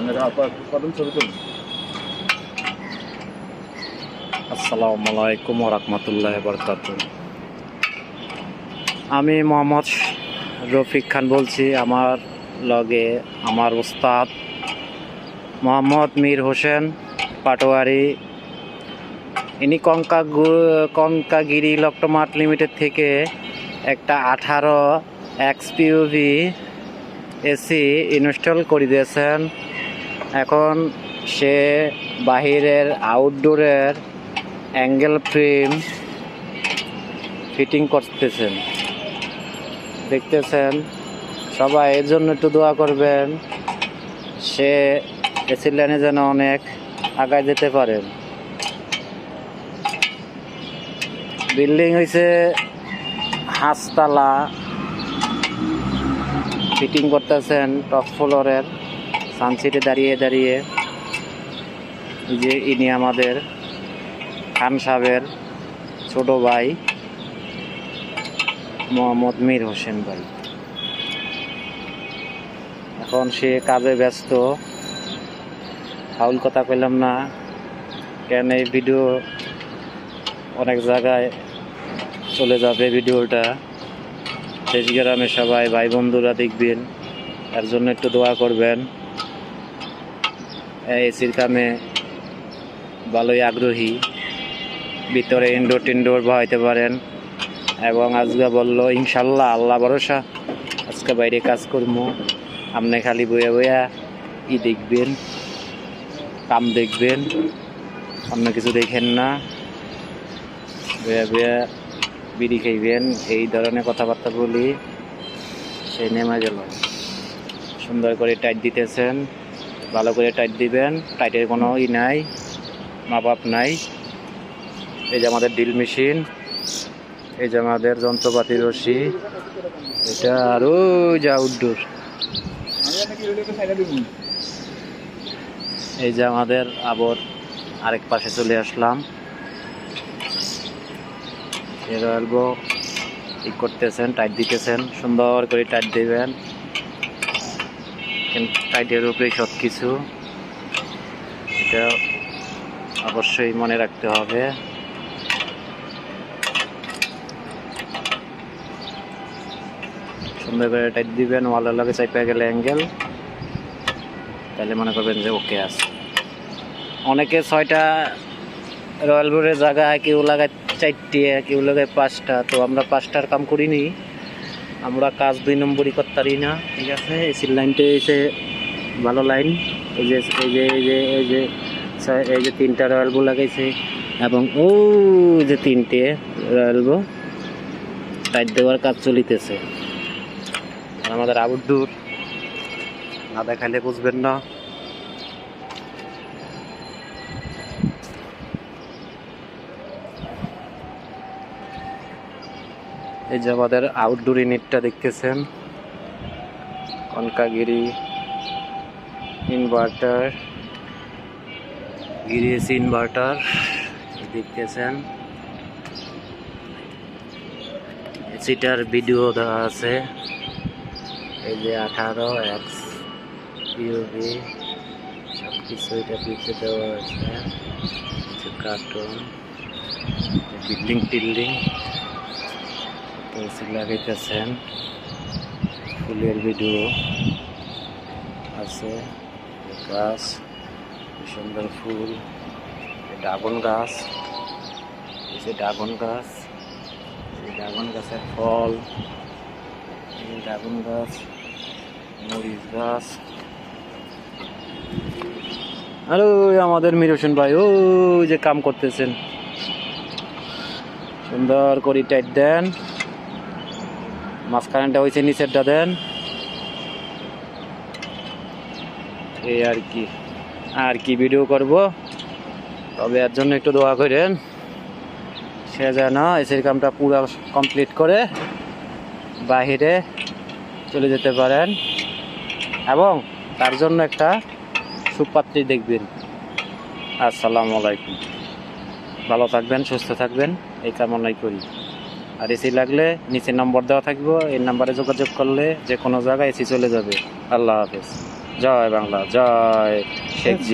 কদম আসসালামু আলাইকুম রহমতুল্লাহ বরকাত আমি মোহাম্মদ রফিক খান বলছি, আমার লগে আমার উস্তাদ মোহাম্মদ মীর হোসেন পাটোয়ারি। ইনি কঙ্কা কঙ্কাগিরি ইলেকট্রোমার্ট লিমিটেড থেকে একটা আঠারো এক্সপিউভি এসি ইনস্টল করে দিয়েছেন। এখন সে বাহিরের আউটডোরের অ্যাঙ্গেল ফ্রেম ফিটিং করতেছেন। দেখতেছেন? সবাই এর জন্য একটু দোয়া করবেন, সে এসির লাইনে যেন অনেক আগায় যেতে পারেন বিল্ডিং হয়েছে হাঁসতলা ফিটিং করতেছেন টপ ফ্লোরের সানসিটে দাঁড়িয়ে দাঁড়িয়ে যে ইনি আমাদের খান সাহেবের ছোট ভাই, মোহাম্মদ মীর হোসেন ভাই। এখন সে কাজে ব্যস্ত। ফাউল কথা কইলাম না। কেন এই ভিডিও অনেক জায়গায় চলে যাবে ভিডিওটা। দেশ গ্রামে সবাই ভাই বন্ধুরা দেখবেন। তার জন্য একটু দোয়া করবেন। এসির কামে ভালোই আগ্রহী। ভিতরে ইনডোর টিনডোর বহাইতে পারেন এবং আজকে বলল, ইনশাল্লাহ, আল্লাহ ভরসা। আজকে বাইরে কাজ করব আপনি খালি বইয়া বইয়া ই দেখবেন, কাম দেখবেন। অন্য কিছু দেখেন না। বইয়া বইয়া বিড়ি খাইবেন। এই ধরনের কথাবার্তা বলি। সে নেমে গেল। সুন্দর করে টাইট দিতেছেন। ভালো করে টাইট দিবেন টাইটের কোনো ই নাই মাপাপ নাই। এই যে আমাদের ড্রিল মেশিন এই যে আমাদের যন্ত্রপাতি রশি, এটা আর ওই যে আউটডোর এই যে আমাদের আবার আরেক পাশে চলে আসলাম। ঠিক করতেছেন টাইট দিতেছেন, সুন্দর করে টাইট দিবেন। টাইটের উপরেই সব কিছু এটা অবশ্যই মনে রাখতে হবে। সুন্দর করে টাইট দিবেন ওয়ালের লগে চাইপা গেলে অ্যাঙ্গেল তাহলে মনে করবেন যে ওকে আছে। অনেকে ছয়টা রয়্যাল বোর্ডের জায়গায় কেউ লাগায় চারটে, কেউ লাগায় পাঁচটা। তো আমরা পাঁচটার কাম করিনি। আমরা কাজ দুই নম্বরই করতে পারি না, ঠিক আছে? এসির লাইনটা এসে ভালো লাইন। এই যে এই যে এই যে এই যে এই যে তিনটা রয়্যাল বো লাগাইছে এবং ও যে তিনটে রয়্যাল বো টাইট দেওয়ার কাজ চলিতেছে। আমাদের আবুর দূর। না দেখাইলে বুঝবেন না। এই যে আমাদের আউটডোর ইউনিটটা দেখতেছেন। কনকাগিরি ইনভার্টার গিরিয়েস ইনভার্টার দেখতেছেন। এসিটার ভিডিও দেওয়া আছে। এই যে আঠারো এক্স ইউভি সব কিছু এটা পিছিয়ে দেওয়া আছে। কিছু কার্টুন বিল্ডিং টিল্ডিং এসি লাগাইতেছেন ফুলের ভিডিও আছে গাছ সুন্দর ফুল ড্রাগন গাছ, এই ড্রাগন গাছ, এই ড্রাগন গাছের ফল, এই ড্রাগন গাছ, মরিচ গাছ। আর ওই আমাদের মির ভাই ওই যে কাম করতেছেন। সুন্দর করে টাইট দেন। মাঝখানটা হয়েছে নিচেরটা, দেন। এই আর কি আর কি ভিডিও করব। তবে এর জন্য একটু দোয়া করেন। সে যেন এসির কামটা পুরো কমপ্লিট করে বাহিরে চলে যেতে পারেন। এবং তার জন্য একটা সুপাত্রী দেখবেন। আসসালামু আলাইকুম। ভালো থাকবেন, সুস্থ থাকবেন। এই কামনাই করি। আর এসি লাগলে নিচে নম্বর দেওয়া থাকবে, এই নাম্বারে যোগাযোগ করলে যে কোনো জায়গায় এসি চলে যাবে। আল্লাহ হাফেজ। জয় বাংলা, জয় শেখ জি